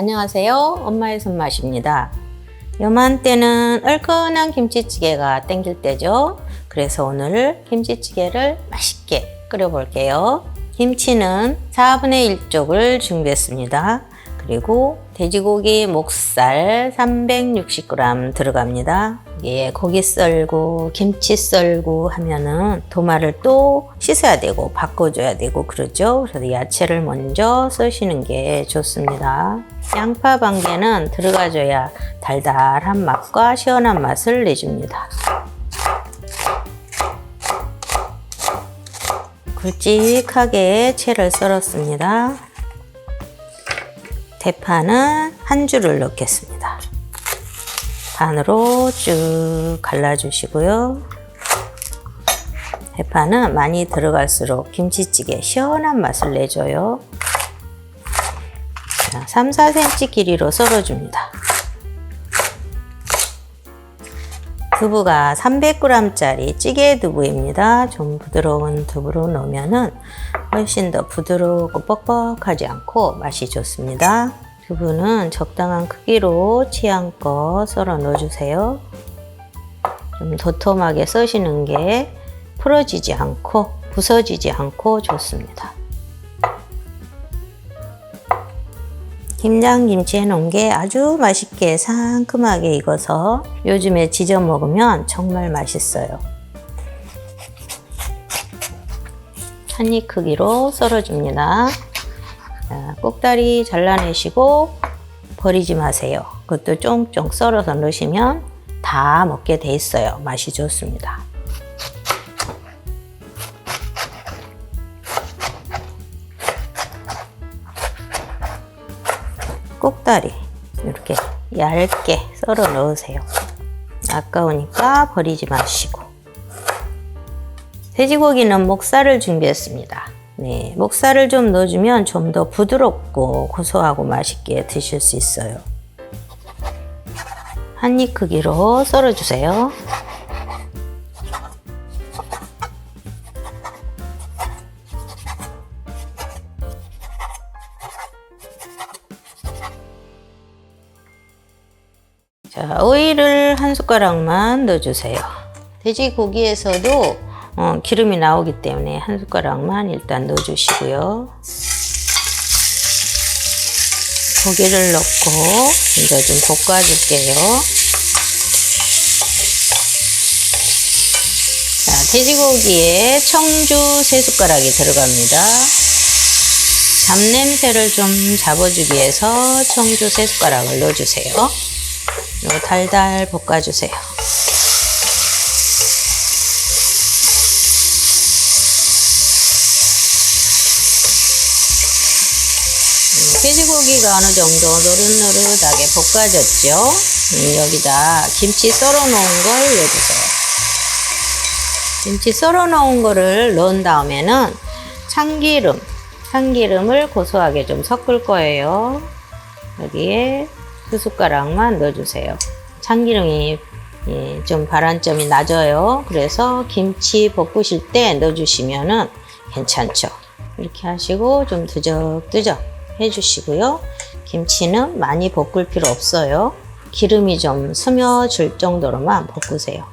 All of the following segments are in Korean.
안녕하세요. 엄마의 손맛입니다. 요맘때는 얼큰한 김치찌개가 땡길 때죠. 그래서 오늘 김치찌개를 맛있게 끓여볼게요. 김치는 4분의 1쪽을 준비했습니다. 그리고 돼지고기 목살 360g 들어갑니다. 예, 고기 썰고 김치 썰고 하면은 도마를 또 씻어야 되고 바꿔줘야 되고 그러죠. 그래서 야채를 먼저 써시는 게 좋습니다. 양파 반개는 들어가줘야 달달한 맛과 시원한 맛을 내줍니다. 굵직하게 채를 썰었습니다. 대파는 한 줄을 넣겠습니다. 반으로 쭉 갈라주시고요. 대파는 많이 들어갈수록 김치찌개 시원한 맛을 내줘요. 자, 3, 4cm 길이로 썰어줍니다. 두부가 300g짜리 찌개 두부입니다. 좀 부드러운 두부로 넣으면은 훨씬 더 부드럽고 뻑뻑하지 않고 맛이 좋습니다. 두부는 적당한 크기로 취향껏 썰어 넣어주세요. 좀 도톰하게 써시는 게 풀어지지 않고 부서지지 않고 좋습니다. 김장김치 해놓은 게 아주 맛있게 상큼하게 익어서 요즘에 지져 먹으면 정말 맛있어요. 한 입 크기로 썰어줍니다. 자, 꼭다리 잘라내시고 버리지 마세요. 그것도 쫑쫑 썰어서 넣으시면 다 먹게 돼 있어요. 맛이 좋습니다. 꼭다리 이렇게 얇게 썰어 넣으세요. 아까우니까 버리지 마시고. 돼지고기는 목살을 준비했습니다. 네, 목살을 좀 넣어주면 좀 더 부드럽고 고소하고 맛있게 드실 수 있어요. 한 입 크기로 썰어주세요. 자, 오일을 한 숟가락만 넣어주세요. 돼지고기에서도 어, 기름이 나오기 때문에 한 숟가락만 일단 넣어주시고요. 고기를 넣고 이제 좀 볶아줄게요. 자, 돼지고기에 청주 세 숟가락이 들어갑니다. 잡냄새를 좀 잡아주기 위해서 청주 세 숟가락을 넣어주세요. 달달 볶아주세요. 돼지고기가 어느 정도 노릇노릇하게 볶아졌죠? 음, 여기다 김치 썰어 놓은 걸 넣어주세요. 김치 썰어 놓은 거를 넣은 다음에는 참기름, 참기름을 고소하게 좀 섞을 거예요. 여기에 두 숟가락만 넣어주세요. 참기름이 예, 좀 발안점이 낮아요. 그래서 김치 볶으실 때 넣어주시면은 괜찮죠. 이렇게 하시고 좀 드적드적 해주시고요. 김치는 많이 볶을 필요 없어요. 기름이 좀 스며줄 정도로만 볶으세요.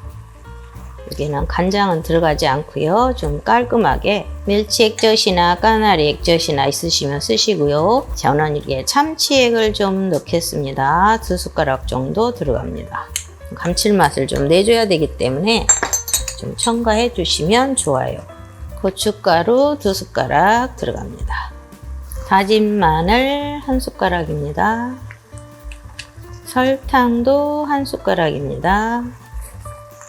여기는 간장은 들어가지 않고요. 좀 깔끔하게 멸치 액젓이나 까나리 액젓이나 있으시면 쓰시고요. 저는 이게 참치액을 좀 넣겠습니다. 두 숟가락 정도 들어갑니다. 감칠맛을 좀 내줘야 되기 때문에 좀 첨가해 주시면 좋아요. 고춧가루 두 숟가락 들어갑니다. 다진 마늘 한 숟가락입니다. 설탕도 한 숟가락입니다.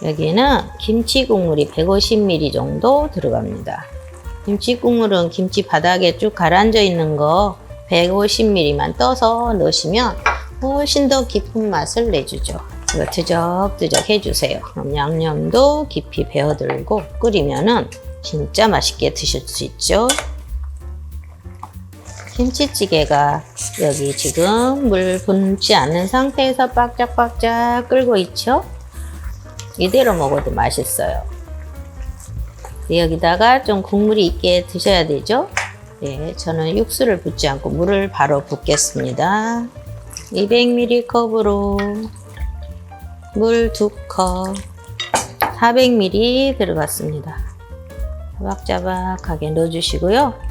여기는 김치 국물이 150ml 정도 들어갑니다. 김치 국물은 김치 바닥에 쭉 가라앉아 있는 거 150ml만 떠서 넣으시면 훨씬 더 깊은 맛을 내주죠. 이거 드적드적 해주세요. 그럼 양념도 깊이 배어들고 끓이면은 진짜 맛있게 드실 수 있죠. 김치찌개가 여기 지금 물 붓지 않은 상태에서 바짝바짝 끓고 있죠. 이대로 먹어도 맛있어요. 여기다가 좀 국물이 있게 드셔야 되죠. 네, 저는 육수를 붓지 않고 물을 바로 붓겠습니다. 200ml 컵으로 물 2컵 400ml 들어갔습니다. 자박자박하게 넣어주시고요.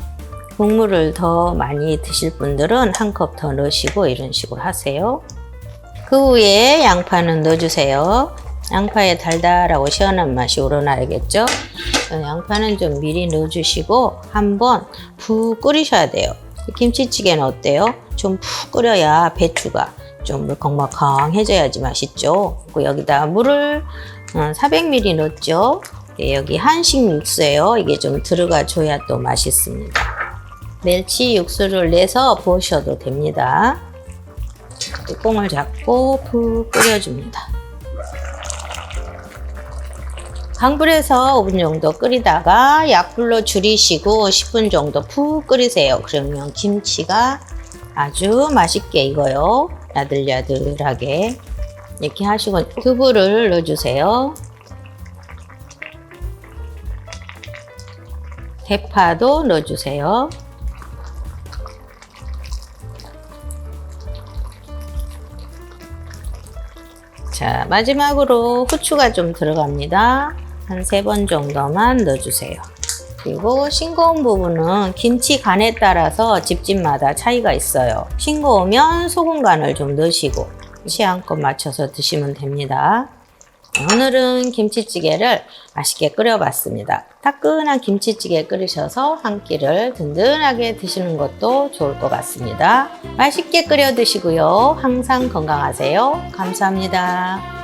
국물을 더 많이 드실 분들은 한 컵 더 넣으시고 이런 식으로 하세요. 그 후에 양파는 넣어주세요. 양파에 달달하고 시원한 맛이 우러나야겠죠? 어, 양파는 좀 미리 넣어주시고 한번 푹 끓이셔야 돼요. 김치찌개는 어때요? 좀 푹 끓여야 배추가 좀 물컹물컹해져야지 맛있죠. 그리고 여기다 물을 400ml 넣었죠. 예, 여기 한식 육수예요. 이게 좀 들어가 줘야 또 맛있습니다. 멸치 육수를 내서 부으셔도 됩니다. 뚜껑을 잡고 푹 끓여줍니다. 강불에서 5분 정도 끓이다가 약불로 줄이시고 10분 정도 푹 끓이세요. 그러면 김치가 아주 맛있게 익어요. 야들야들하게. 이렇게 하시고 두부를 넣어주세요. 대파도 넣어주세요. 자, 마지막으로 후추가 좀 들어갑니다. 한 세 번 정도만 넣어주세요. 그리고 싱거운 부분은 김치 간에 따라서 집집마다 차이가 있어요. 싱거우면 소금 간을 좀 넣으시고 취향껏 맞춰서 드시면 됩니다. 오늘은 김치찌개를 맛있게 끓여봤습니다. 따끈한 김치찌개 끓이셔서 한 끼를 든든하게 드시는 것도 좋을 것 같습니다. 맛있게 끓여 드시고요. 항상 건강하세요. 감사합니다.